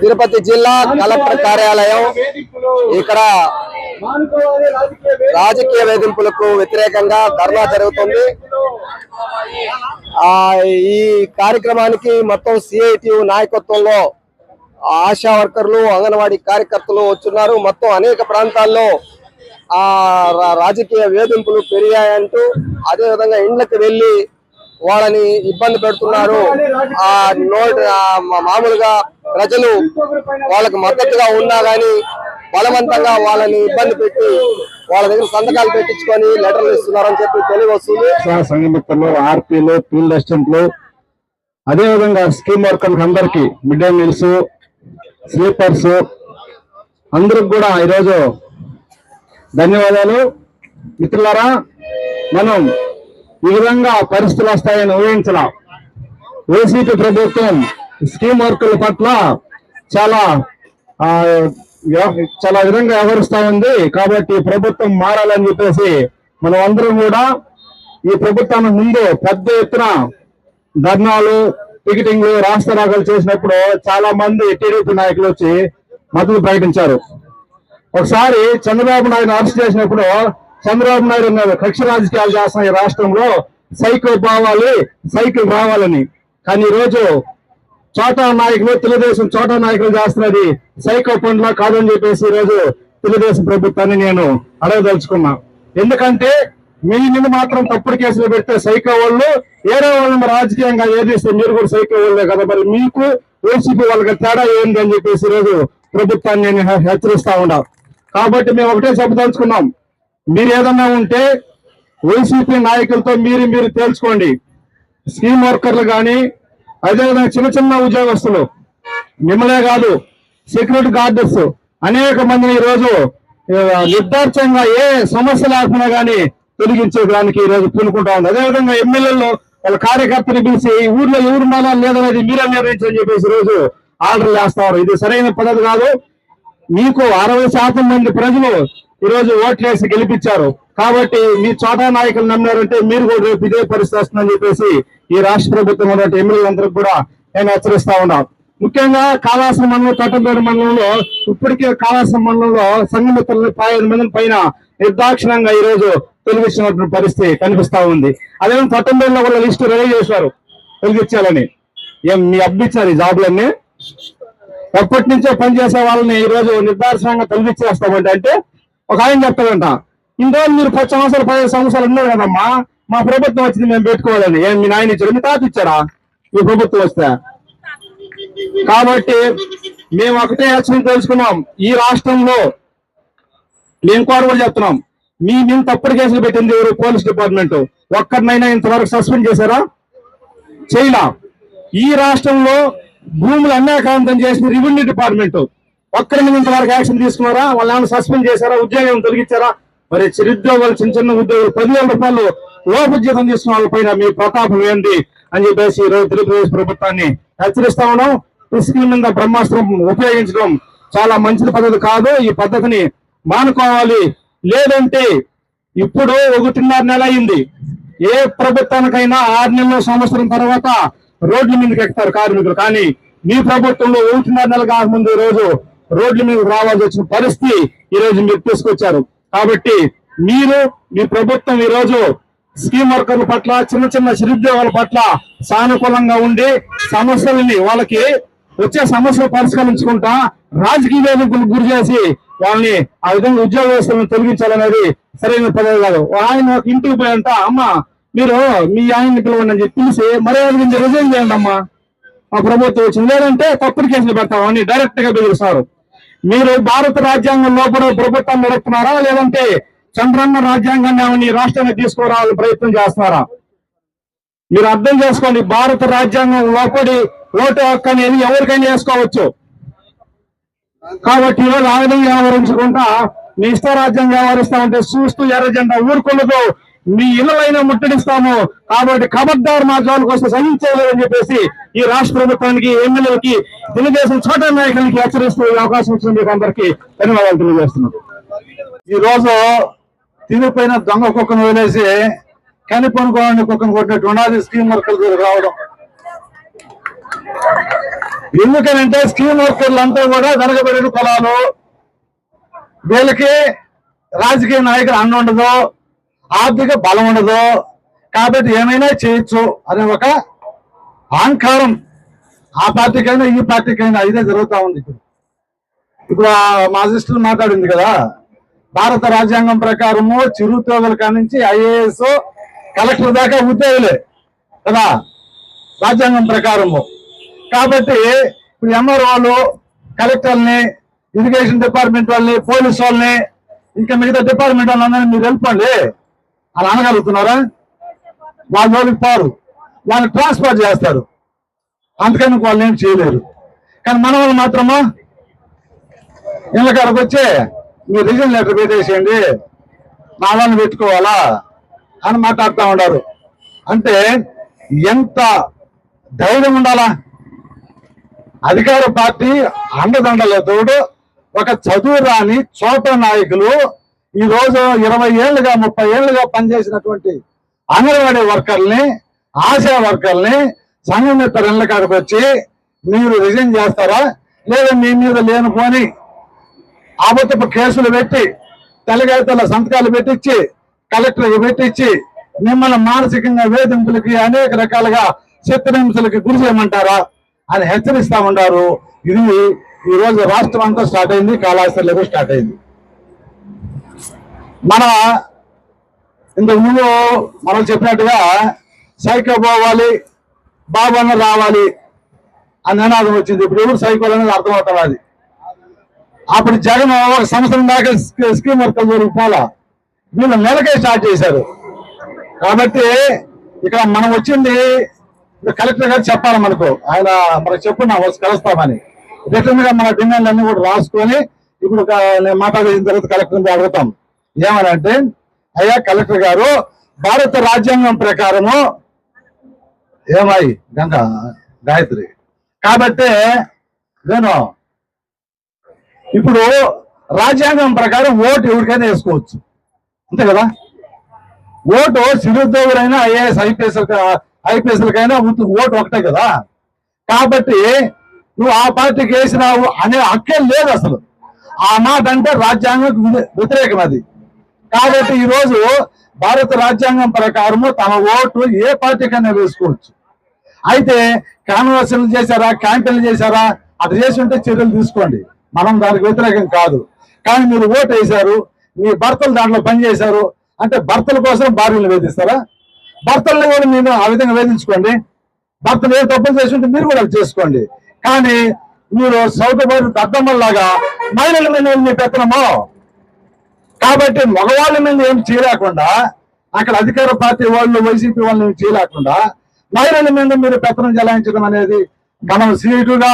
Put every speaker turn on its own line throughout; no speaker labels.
తిరుపతి జిల్లా కలెక్టర్ కార్యాలయం ఇక్కడ రాజకీయ వేధింపులకు వ్యతిరేకంగా ధర్నా జరుగుతుంది. ఆ ఈ కార్యక్రమానికి మొత్తం సిఐటి నాయకత్వంలో ఆశా వర్కర్లు అంగన్వాడీ కార్యకర్తలు వచ్చున్నారు. మొత్తం అనేక ప్రాంతాల్లో ఆ రా- రాజకీయ వేధింపులు పెరిగాయంటూ అదే విధంగా ఇండ్లకు వెళ్ళి వాళ్ళని ఇబ్బంది పెడుతున్నారు. ఆ నోట్ మా- మామూలుగా ప్రజలు వాళ్ళకి మద్దతుగా ఉన్నా గానీ బలవంతంగా వాళ్ళని ఇబ్బంది పెట్టి వాళ్ళ దగ్గర సంతకాలు పెట్టించుకొని లెటర్లు ఇస్తున్నారని చెప్పి తెలివి వస్తుంది.
సంఘమిత్రులు ఆర్పీలు ఫీల్డ్ అసిస్టెంట్లు అదే విధంగా స్కీమ్ వర్కర్లకు అందరికి మిడ్ డే మీల్స్ స్లీపర్స్ అందరికి కూడా ఈరోజు ధన్యవాదాలు. మిత్రులారా మనం ఈ విధంగా పరిస్థితులు వస్తాయని ఊహించలా. వైసీపీ ప్రభుత్వం స్కీమ్ వర్కుల పట్ల చాలా చాలా విధంగా వ్యవహరిస్తా ఉంది. కాబట్టి ప్రభుత్వం మారాలని చెప్పేసి మనం అందరం కూడా ఈ ప్రభుత్వానికి ముందు పెద్ద ఎత్తున ధర్నాలు టికెటింగ్లు రాస్తారాకలు చేసినప్పుడు చాలా మంది టీడీపీ నాయకులు వచ్చి మద్దతు ప్రకటించారు. ఒకసారి చంద్రబాబు నాయుడు అరెస్ట్ చేసినప్పుడు చంద్రబాబు నాయుడు అన్నారు కక్ష రాజకీయాలు చేస్తున్న ఈ రాష్ట్రంలో సైకిల్ పోవాలి సైకిల్ రావాలని. కానీ ఈరోజు రోజు చోటా నాయకులు తెలుగుదేశం చోటా నాయకులు చేస్తున్నది సైకో పండ్లా కాదని చెప్పేసి ఈరోజు తెలుగుదేశం ప్రభుత్వాన్ని నేను అడగదలుచుకున్నా. ఎందుకంటే మీ మీద మాత్రం తప్పుడు కేసులు పెడితే సైకో వాళ్ళు ఏరే వాళ్ళని రాజకీయంగా ఏదిస్తే మీరు కూడా సైకో వాళ్ళే కదా మరి మీకు వైసీపీ వాళ్ళకి తేడా ఏంది అని చెప్పేసి ఈరోజు ప్రభుత్వాన్ని నేను హె- హెచ్చరిస్తా ఉన్నా. కాబట్టి మేము ఒకటే చెప్పదలుచుకున్నాం. మీరు ఏదన్నా ఉంటే వైసీపీ నాయకులతో మీరు మీరు తేల్చుకోండి. స్కీమ్ వర్కర్లు కానీ అదేవిధంగా చిన్న చిన్న ఉద్యోగస్తులు మిమ్మలే కాదు సెక్యూరిటీ గార్డెస్ అనేక మందిని ఈ రోజు నిర్దార్చంగా ఏ సమస్య లేకుండా కానీ తొలగించేదానికి ఈ రోజు పూనుకుంటా ఉంది. అదేవిధంగా ఎమ్మెల్యేలు వాళ్ళ కార్యకర్తలు పిలిచి ఈ ఊర్లో ఎవరు ఉండాలా లేదనేది మీరే నిర్ణయించని చెప్పేసి రోజు ఆర్డర్లు వేస్తారు ఇది సరైన పద్ధతి కాదు. మీకు అరవై శాతం మంది ప్రజలు ఈ రోజు ఓట్లేసి గెలిపించారు. కాబట్టి మీ చోటా నాయకులు నమ్మారంటే మీరు కూడా రేపు ఇదే పరిస్థితి వస్తుందని చెప్పేసి ఈ రాష్ట్ర ప్రభుత్వం ఉన్నటువంటి ఎమ్మెల్యేలందరూ కూడా నేను హెచ్చరిస్తా ఉన్నా. ముఖ్యంగా కాళాశ్ర మండలం తోటంపేట మండలంలో ఇప్పటికే కాళాశ్ర మండలంలో సంఘమిత్రుల పదిహేను మంది పైన నిర్దాక్షిణంగా ఈ రోజు తొలగించినటువంటి పరిస్థితి కనిపిస్తా ఉంది. అదే తోటంపేటలో కూడా లిస్టు రెడీ చేశారు. తొలగించాలని. ఏం మీ అబ్బిచ్చారు ఈ జాబులన్నీ? ఎప్పటి నుంచో పనిచేసే వాళ్ళని ఈ రోజు నిర్దాక్షణంగా తొలగించేస్తామంటే అంటే ఒక ఆయన చెప్తాడంట ఇందులో మీరు పది సంవత్సరాలు పదిహేను సంవత్సరాలు ఉన్నారు కదమ్మా మా ప్రభుత్వం వచ్చింది మేము పెట్టుకోవాలని. ఏం మీ నాయన ఇచ్చారు? మీ తాత ఇచ్చారా? మీ ప్రభుత్వం వస్తే. కాబట్టి మేము ఒకటే హెచ్చరిక తెలుసుకున్నాం ఈ రాష్ట్రంలో మేము కూడా కూడా చెప్తున్నాం మీ మేము తప్పుడు కేసులు పెట్టింది ఎవరు? Police department. ఒక్కరినైనా ఇంతవరకు సస్పెండ్ చేశారా? చేయలా. ఈ రాష్ట్రంలో భూములు అన్యాకాంతం చేసిన రెవెన్యూ డిపార్ట్మెంట్ ఒక్కరి మీద ఇంతవరకు యాక్షన్ తీసుకున్నారా? వాళ్ళని సస్పెండ్ చేశారా? ఉద్యోగం తొలగించారా? మరి చిరుద్యోగాలు చిన్న చిన్న ఉద్యోగులు పదివేల రూపాయలు లోపు జీతం తీసుకున్న వాళ్ళ పైన మీ ప్రతాపం ఏంటి? అని చెప్పేసి ఈరోజు తెలుగుదేశం ప్రభుత్వాన్ని హెచ్చరిస్తా ఉన్నాం. ఈ మీద బ్రహ్మాస్త్రం ఉపయోగించడం చాలా మంచి పద్ధతి కాదు. ఈ పద్ధతిని మానుకోవాలి. లేదంటే ఇప్పుడు ఒకటిన్నర నెల అయింది. ఏ ప్రభుత్వానికైనా ఆరు నెలల సంవత్సరం తర్వాత రోడ్ల మీదకి ఎక్కుతారు కార్మికులు. కానీ మీ ప్రభుత్వంలో ఒకటిన్నర నెల కాకముందు ముందు రోజు రోడ్ల మీదకి రావాల్సి వచ్చిన పరిస్థితి ఈ రోజు మీరు తీసుకొచ్చారు. కాబట్టి మీరు మీ ప్రభుత్వం ఈ రోజు స్కీమ్ వర్కర్ల పట్ల చిన్న చిన్న చిరుద్యోగుల పట్ల సానుకూలంగా ఉండి సమస్యలని వాళ్ళకి వచ్చే సమస్యలు పరిష్కరించుకుంటా రాజకీయ వేదికలకు గురి చేసి వాళ్ళని ఆ విధంగా ఉద్యోగ వ్యవస్థలను తొలగించాలనేది సరైన పదవి కాదు. ఆయన ఇంటికి పోయంట అమ్మ మీరు మీ ఆయన్ని పిలవండి అని చెప్పేసి పిలిచి మర్యాద రిజైన్ చేయండి అమ్మా. మా ప్రభుత్వం వచ్చింది. లేదంటే తప్పుడు కేసులు పెడతామని డైరెక్ట్గా బెదిరిస్తారు మీరు భారత రాజ్యాంగం లోపల ప్రభుత్వం నడుపుతున్నారా? లేదంటే చంద్రన్న రాజ్యాంగాన్ని ఏమని రాష్ట్రాన్ని తీసుకురావాలని ప్రయత్నం చేస్తున్నారా? మీరు అర్థం చేసుకోండి భారత రాజ్యాంగం లోపడి ఓటు హక్కు అనేది ఎవరికైనా వేసుకోవచ్చు. కాబట్టి ఈరోజు ఆ విధంగా వ్యవహరించకుండా మీ ఇష్ట రాజ్యం వ్యవహరిస్తా ఉంటే చూస్తూ ఎర్ర జెండా ఊరుకున్నదో మీ ఇళ్ళైనా ముట్టడిస్తాము. కాబట్టి ఖబర్దార్ మా కోసం వస్తే సహించలేదని చెప్పేసి ఈ రాష్ట్ర ప్రభుత్వానికి ఎమ్మెల్యేలకి తెలుగుదేశం చోట నాయకులకి హెచ్చరిస్తూ అవకాశం ఇచ్చిన మీకు అందరికీ ధన్యవాదాలు తెలియజేస్తున్నాం. ఈ రోజు తిరిగిపోయిన దొంగ కుక్కను వదిలేసి కనిపనుకోవాలని కుక్కను కొట్టినట్టు ఉన్నది స్కీమ్ వర్కర్లు దగ్గర రావడం.
ఎందుకనంటే స్కీమ్ వర్కర్లు అంతా కూడా వెనకబడిన పొలాలు వీళ్ళకి రాజకీయ నాయకులు అన్న ఉండదు ఆర్థిక బలం ఉండదు. కాబట్టి ఏమైనా చేయొచ్చు అనే ఒక అహంకారం ఆ పార్టీకైనా ఈ పార్టీకైనా ఇదే జరుగుతూ ఉంది ఇప్పుడు. ఇప్పుడు మా సిస్టర్ మాట్లాడింది కదా భారత రాజ్యాంగం ప్రకారము చిరుతోగుల కాడ నుంచి ఐఏఎస్ కలెక్టర్ దాకా ఉద్యోగులే కదా రాజ్యాంగం ప్రకారము. కాబట్టి ఇప్పుడు ఎంఆర్ఓలు కలెక్టర్ని ఇరిగేషన్ డిపార్ట్మెంట్ వాళ్ళని పోలీస్ వాళ్ళని ఇంకా మిగతా డిపార్ట్మెంట్ వాళ్ళందరినీ మీరు వెళ్ళిపోండి అలా అనగలుగుతున్నారా వాళ్ళ జోలికి పోరు. వాళ్ళని ట్రాన్స్ఫర్ చేస్తారు. అందుకని వాళ్ళు ఏం చేయలేరు. కానీ మన వాళ్ళు మాత్రమా? ఇళ్ళ కాడకు వచ్చి మీరు రిజన్ లెటర్ పెట్టేసేయండి. మా వాళ్ళని పెట్టుకోవాలా? అని మాట్లాడుతూ ఉన్నారు. అంటే ఎంత ధైర్యం ఉండాలా? అధికార పార్టీ అండదండలతోడు ఒక చదువు రాని చోట నాయకులు ఈ రోజు ఇరవై ఏళ్ళుగా ముప్పై ఏళ్ళుగా పనిచేసినటువంటి అంగన్వాడీ వర్కర్ని ఆశా వర్కర్ని సంఘం ఇళ్ళ కాడికి వచ్చి మీరు రిజైన్ చేస్తారా? లేదా మీ మీద లేనిపోని ఆబోతపు కేసులు పెట్టి తెల్లగాయతల సంతకాలు పెట్టించి కలెక్టర్కి పెట్టించి మిమ్మల్ని మానసికంగా వేధింపులకి అనేక రకాలుగా చిత్రహింసలకి గురి చేయమంటారా? అని హెచ్చరిస్తా ఉన్నారు. ఇది ఈ రోజు రాష్ట్రం అంతా స్టార్ట్ అయింది కాళాస్త్రలో స్టార్ట్ అయింది. మన ఇంతకు ముందు మనం చెప్పినట్టుగా సైకో పోవాలి బాబన్న రావాలి అని నినాదం వచ్చింది. ఇప్పుడు ఎవరు సైకోలు అనేది అర్థమవుతుంది అది. అప్పుడు జగన్ ఒక సంవత్సరం దాకా స్కీమ్ వర్క్ జరుగుతూ పోలా. వీళ్ళు నెలకే స్టార్ట్ చేశారు. కాబట్టి ఇక్కడ మనం వచ్చింది కలెక్టర్ గారు చెప్పాలి మనకు. ఆయన మనకు చెప్పున్నా వచ్చి కలుస్తామని. రిటర్న్గా మన డిమాండ్ అన్ని కూడా రాసుకొని ఇప్పుడు నేను మాట్లాడిన తర్వాత కలెక్టర్ అడుగుతాం. ఏమనంటే అయ్యా కలెక్టర్ గారు భారత రాజ్యాంగం ప్రకారము ఏమాయి గంగ గాయత్రి. కాబట్టి నేను ఇప్పుడు రాజ్యాంగం ప్రకారం ఓటు ఎవరికైనా వేసుకోవచ్చు. అంతే కదా? ఓటు సిరుద్యోగులైనా ఐఏఎస్ ఐపీఎస్ ఐపీఎస్లకైనా ఓటు ఒకటే కదా? కాబట్టి నువ్వు ఆ పార్టీకి వేసినావు అనే హక్కే లేదు అసలు. ఆ మాట అంటే రాజ్యాంగం వ్యతిరేకం అది. కాబట్టి ఈ రోజు భారత రాజ్యాంగం ప్రకారము తమ ఓటు ఏ పార్టీకైనా వేసుకోవచ్చు. అయితే కాన్వర్సన్లు చేశారా క్యాంపెయిన్లు చేశారా అటు చేసి ఉంటే చర్యలు తీసుకోండి. మనం దానికి వ్యతిరేకం కాదు. కానీ మీరు ఓటు వేశారు మీ భర్తలు దాంట్లో పనిచేశారు అంటే భర్తల కోసం భార్యలు వేధిస్తారా? భర్తలను కూడా మీరు ఆ విధంగా వేధించుకోండి. భర్తలు ఏ తప్పులు చేసి ఉంటే మీరు కూడా చేసుకోండి. కానీ మీరు సౌకర్య దద్దమ్మల్లాగా మహిళల మీద మీ పెత్తనమో కాబట్టి మగవాళ్ళ మీద ఏం చేయలేకుండా అక్కడ అధికార పార్టీ వాళ్ళు వైసీపీ వాళ్ళు చేయలేకుండా మహిళల మీద మీరు పెత్తనం చెలాయించడం అనేది మనం సిఐటుగా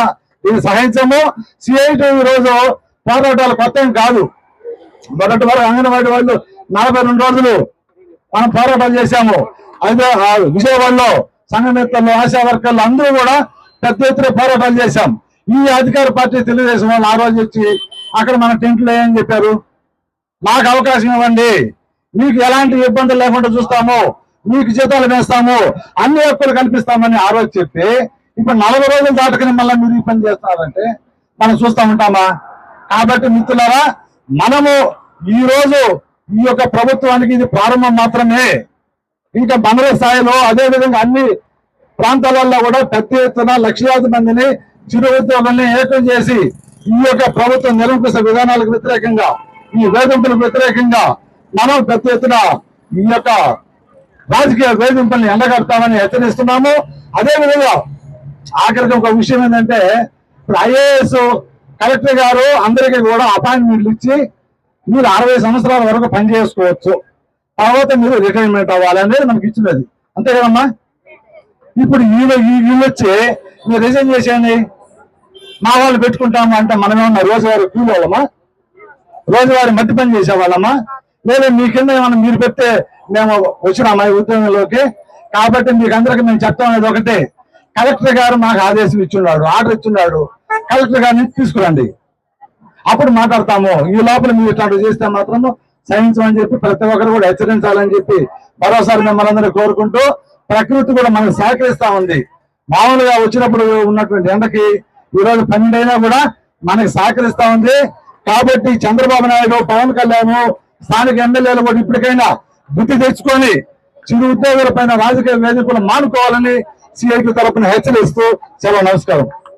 ఇది సహించము. సిఐటు రోజు పోరాటాలు కొత్త ఏం కాదు. మొదటి వరకు అంగన్వాడీ వాళ్ళు నలభై రెండు రోజులు మనం పోరాటాలు చేశాము. అయితే విజయవాడలో సంఘమిత్రులు ఆశా వర్కర్లు అందరూ కూడా పెద్ద ఎత్తున పోరాటాలు చేశాం. ఈ అధికార పార్టీ తెలుగుదేశం వాళ్ళు ఆ రోజు వచ్చి అక్కడ మన టెంట్లు ఏం చెప్పారు. మాకు అవకాశం ఇవ్వండి. మీకు ఎలాంటి ఇబ్బందులు లేకుండా చూస్తాము. మీకు జీతాలు వేస్తాము. అన్ని హక్కులు కల్పిస్తామని ఆ రోజు చెప్పి ఇప్పుడు నలభై రోజులు దాటుకుని మళ్ళీ మీరు ఈ పని చేస్తున్నారంటే మనం చూస్తా ఉంటామా? కాబట్టి మిత్రులారా మనము ఈ రోజు ఈ యొక్క ప్రభుత్వానికి ఇది ప్రారంభం మాత్రమే. ఇంకా మండల స్థాయిలో అదే విధంగా అన్ని ప్రాంతాలలో కూడా పెద్ద ఎత్తున లక్షలాది మందిని చిరు ఉద్యోగుల్ని ఏకం చేసి ఈ యొక్క ప్రభుత్వం నిర్వహించే విధానాలకు వ్యతిరేకంగా ఈ వేధింపులకు వ్యతిరేకంగా మనం పెద్ద ఎత్తున ఈ యొక్క రాజకీయ వేధింపుల్ని ఎండగడతామని హెచ్చరిస్తున్నాము. అదే విధంగా ఆఖరికి ఒక విషయం ఏంటంటే ఇప్పుడు ఐఏఎస్ కలెక్టర్ గారు అందరికీ కూడా అపాయింట్మెంట్లు ఇచ్చి మీరు అరవై సంవత్సరాల వరకు పని చేసుకోవచ్చు. తర్వాత మీరు రిటైర్మెంట్ అవ్వాలి అనేది మనకి ఇచ్చినది. అంతే కదమ్మా? ఇప్పుడు వీళ్ళు ఈ వీళ్ళు వచ్చి మీరు రిజైన్ చేసేయండి. మా వాళ్ళు పెట్టుకుంటాము అంటే మనమేమన్నా రోజువారీ కూలి వాళ్ళమా రోజువారి మట్టి పని చేసేవాళ్ళమ్మా లేదా మీ కింద ఏమన్నా మీరు పెడితే మేము వచ్చినామా ఈ ఉద్యోగంలోకి కాబట్టి మీకు అందరికి మేము చెప్తాం అనేది ఒకటే. కలెక్టర్ గారు మాకు ఆదేశం ఇచ్చున్నాడు ఆర్డర్ ఇచ్చున్నాడు. కలెక్టర్ గారిని తీసుకురండి. అప్పుడు మాట్లాడతాము. ఈ లోపల మీరు ఇట్లాంటివి చేస్తే మాత్రము సహించమని చెప్పి ప్రతి ఒక్కరు కూడా హెచ్చరించాలని చెప్పి మరోసారి మిమ్మల్ని అందరూ కోరుకుంటూ ప్రకృతి కూడా మనకు సహకరిస్తా ఉంది. మామూలుగా వచ్చినప్పుడు ఉన్నటువంటి ఎండకి ఈ రోజు పన్నెండు అయినా కూడా మనకి సహకరిస్తా ఉంది. కాబట్టి చంద్రబాబు నాయుడు పవన్ కళ్యాణ్ స్థానిక ఎమ్మెల్యేలు కూడా ఇప్పటికైనా బుద్ధి తెచ్చుకొని చిరు ఉద్యోగుల పైన రాజకీయ వేదికలు మానుకోవాలని సిఐటి తరపున హెచ్చరిస్తూ సెలవు నమస్కారం.